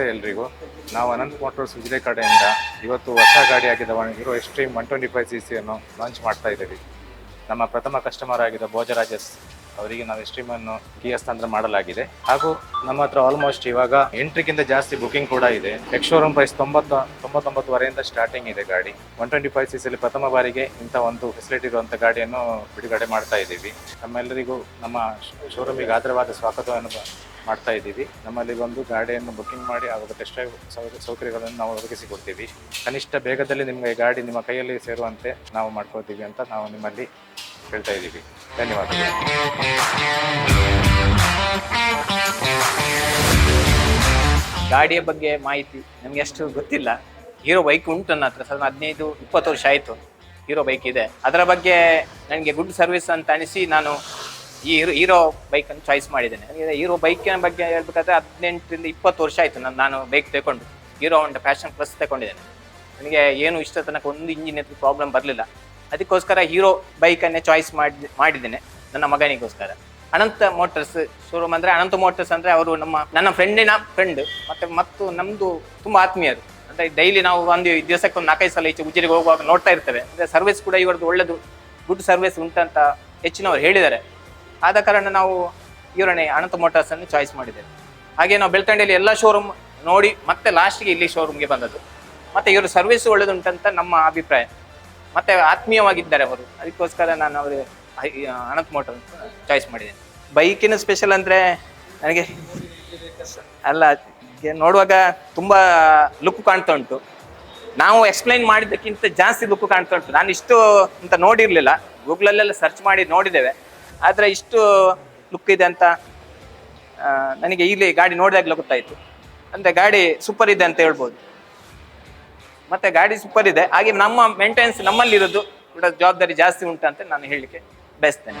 ನಮಸ್ತೆ ಎಲ್ರಿಗೂ. ನಾವು ಅನಂತ್ ಮೋಟರ್ಸ್ ಉಜಿರೆ ಕಡೆಯಿಂದ ಇವತ್ತು ಹೊಸ ಗಾಡಿ ಆಗಿದ್ದ Hero Xtreme one twenty five C ಸಿಯನ್ನು launch ಮಾಡ್ತಾ ಇದ್ದೀವಿ. ನಮ್ಮ ಪ್ರಥಮ ಕಸ್ಟಮರ್ ಆಗಿದ್ದ ಭೋಜರಾಜಸ್ ಅವರಿಗೆ ನಾವು ಕೀ ಹಸ್ತಾಂತರ ಮಾಡಲಾಗಿದೆ. ಹಾಗೂ ನಮ್ಮ ಹತ್ರ ಆಲ್ಮೋಸ್ಟ್ ಇವಾಗ ಎಂಟ್ರಿಗಿಂತ ಜಾಸ್ತಿ ಬುಕಿಂಗ್ ಕೂಡ ಇದೆ. ಎಕ್ಸ್ ಶೋರೂಮ್ ಪ್ರೈಸ್ ತೊಂಬತ್ತ ತೊಂಬತ್ತೊಂಬತ್ತುವರೆಯಿಂದ ಸ್ಟಾರ್ಟಿಂಗ್ ಇದೆ ಗಾಡಿ. ಒನ್ ಟ್ವೆಂಟಿ ಫೈವ್ ಸಿ ಸಿಲಿ ಪ್ರಥಮ ಬಾರಿಗೆ ಇಂಥ ಒಂದು ಫೆಸಿಲಿಟಿ ಇರುವಂಥ ಗಾಡಿಯನ್ನು ಬಿಡುಗಡೆ ಮಾಡ್ತಾ ಇದ್ದೀವಿ. ನಮ್ಮೆಲ್ಲರಿಗೂ ನಮ್ಮ ಶೋರೂಮಿಗೆ ಆಧಾರವಾದ ಸ್ವಾಗತವನ್ನು ಮಾಡ್ತಾ ಇದ್ದೀವಿ. ನಮ್ಮಲ್ಲಿ ಬಂದು ಗಾಡಿಯನ್ನು ಬುಕ್ಕಿಂಗ್ ಮಾಡಿ ಅದರ ಟೆಸ್ಟ್ ಡ್ರೈವ್ ಸೌಕರ್ಯಗಳನ್ನು ನಾವು ಒದಗಿಸಿಕೊಡ್ತೀವಿ. ಕನಿಷ್ಠ ಬೇಗದಲ್ಲಿ ನಿಮಗೆ ಗಾಡಿ ನಿಮ್ಮ ಕೈಯಲ್ಲಿ ಸೇರುವಂತೆ ನಾವು ಮಾಡ್ಕೊಳ್ತೀವಿ ಅಂತ ನಾವು ನಿಮ್ಮಲ್ಲಿ ಹೇಳ್ತಾ ಇದ್ದೀವಿ. ಧನ್ಯವಾದಗಳು. ಗಾಡಿಯ ಬಗ್ಗೆ ಮಾಹಿತಿ ನಮ್ಗೆ ಅಷ್ಟು ಗೊತ್ತಿಲ್ಲ. ಹೀರೋ ಬೈಕ್ ಉಂಟು ನನ್ನ ಹತ್ರ, ಸರ್, ಹದಿನೈದು, ಇಪ್ಪತ್ತು ವರ್ಷ ಆಯಿತು. ಹೀರೋ ಬೈಕ್ ಇದೆ. ಅದರ ಬಗ್ಗೆ ನನಗೆ ಗುಡ್ ಸರ್ವಿಸ್ ಅಂತ ಅನಿಸಿ ನಾನು ಈ ಹೀರೋ ಬೈಕನ್ನು ಚಾಯ್ಸ್ ಮಾಡಿದ್ದೇನೆ. ಹೀರೋ ಬೈಕಿನ ಬಗ್ಗೆ ಹೇಳ್ಬೇಕಾದ್ರೆ ಹದಿನೆಂಟರಿಂದ ಇಪ್ಪತ್ತು ವರ್ಷ ಆಯಿತು ನಾನು ನಾನು ಬೈಕ್ ತಗೊಂಡು. ಹೀರೋ ಒಂದು ಫ್ಯಾಷನ್ ಪ್ಲಸ್ ತಗೊಂಡಿದ್ದೇನೆ. ನನಗೆ ಏನು ಇಷ್ಟ ತನಕ ಒಂದು ಇಂಜಿನ್ ಪ್ರಾಬ್ಲಮ್ ಬರಲಿಲ್ಲ. ಅದಕ್ಕೋಸ್ಕರ ಹೀರೋ ಬೈಕನ್ನೇ ಚಾಯ್ಸ್ ಮಾಡಿ ಮಾಡಿದ್ದೇನೆ ನನ್ನ ಮಗನಿಗೋಸ್ಕರ. ಅನಂತ ಮೋಟರ್ಸ್ ಶೋರೂಮ್ ಅಂದರೆ ಅನಂತ ಮೋಟರ್ಸ್ ಅಂದರೆ ಅವರು ನಮ್ಮ ನನ್ನ ಫ್ರೆಂಡಿನ ಫ್ರೆಂಡ್ ಮತ್ತು ಮತ್ತು ನಮ್ಮದು ತುಂಬ ಆತ್ಮೀಯರು. ಅಂದರೆ ಡೈಲಿ ನಾವು ಒಂದು ದಿವಸಕ್ಕೆ ಒಂದು ನಾಲ್ಕೈದು ಸಲ ಈಚೆ ಉಜಿರಿಗೆ ಹೋಗುವಾಗ ನೋಡ್ತಾ ಇರ್ತೇವೆ. ಅಂದರೆ ಸರ್ವಿಸ್ ಕೂಡ ಇವರದ್ದು ಒಳ್ಳೆಯದು ಗುಡ್ ಸರ್ವಿಸ್ ಉಂಟಂತ ಹೆಚ್ಚಿನವರು ಹೇಳಿದ್ದಾರೆ. ಆದ ಕಾರಣ ನಾವು ಇವರನ್ನೇ ಅನಂತ ಮೋಟಾರ್ಸ್ ಅನ್ನು ಚಾಯ್ಸ್ ಮಾಡಿದ್ದೇವೆ. ಹಾಗೆ ನಾವು ಬೆಳ್ತಂಡೆಯಲ್ಲಿ ಎಲ್ಲ ಶೋರೂಮ್ ನೋಡಿ ಮತ್ತೆ ಲಾಸ್ಟ್ಗೆ ಇಲ್ಲಿ ಶೋರೂಮ್ಗೆ ಬಂದದ್ದು. ಮತ್ತೆ ಇವರು ಸರ್ವಿಸ್ ಒಳ್ಳೆದುಂಟಂತ ನಮ್ಮ ಅಭಿಪ್ರಾಯ. ಮತ್ತೆ ಆತ್ಮೀಯವಾಗಿದ್ದಾರೆ ಅವರು. ಅದಕ್ಕೋಸ್ಕರ ನಾನು ಅವರು ಅನಂತ ಮೋಟರ್ ಚಾಯ್ಸ್ ಮಾಡಿದ್ದೇನೆ. ಬೈಕಿನ ಸ್ಪೆಷಲ್ ಅಂದ್ರೆ ನನಗೆ ಅಲ್ಲ ನೋಡುವಾಗ ತುಂಬಾ ಲುಕ್ ಕಾಣ್ತಾ ಉಂಟು. ನಾವು ಎಕ್ಸ್ಪ್ಲೈನ್ ಮಾಡಿದ್ದಕ್ಕಿಂತ ಜಾಸ್ತಿ ಲುಕ್ ಕಾಣ್ತಾ ಉಂಟು. ನಾನು ಇಷ್ಟು ಅಂತ ನೋಡಿರ್ಲಿಲ್ಲ. ಗೂಗಲಲ್ಲೆಲ್ಲ ಸರ್ಚ್ ಮಾಡಿ ನೋಡಿದ್ದೇವೆ. ಆದ್ರೆ ಇಷ್ಟು ಲುಕ್ ಇದೆ ಅಂತ ನನಗೆ ಇಲ್ಲಿ ಗಾಡಿ ನೋಡಿದಾಗಲೇ ಗೊತ್ತಾಯಿತು. ಅಂದರೆ ಗಾಡಿ ಸೂಪರ್ ಇದೆ ಅಂತ ಹೇಳ್ಬೋದು. ಮತ್ತೆ ಗಾಡಿ ಸೂಪರ್ ಇದೆ. ಹಾಗೆ ನಮ್ಮ ಮೇಂಟೆನೆನ್ಸ್ ನಮ್ಮಲ್ಲಿರೋದು ಕೂಡ ಜವಾಬ್ದಾರಿ ಜಾಸ್ತಿ ಉಂಟು ಅಂತ ನಾನು ಹೇಳಲಿಕ್ಕೆ ಬಯಸ್ತೇನೆ.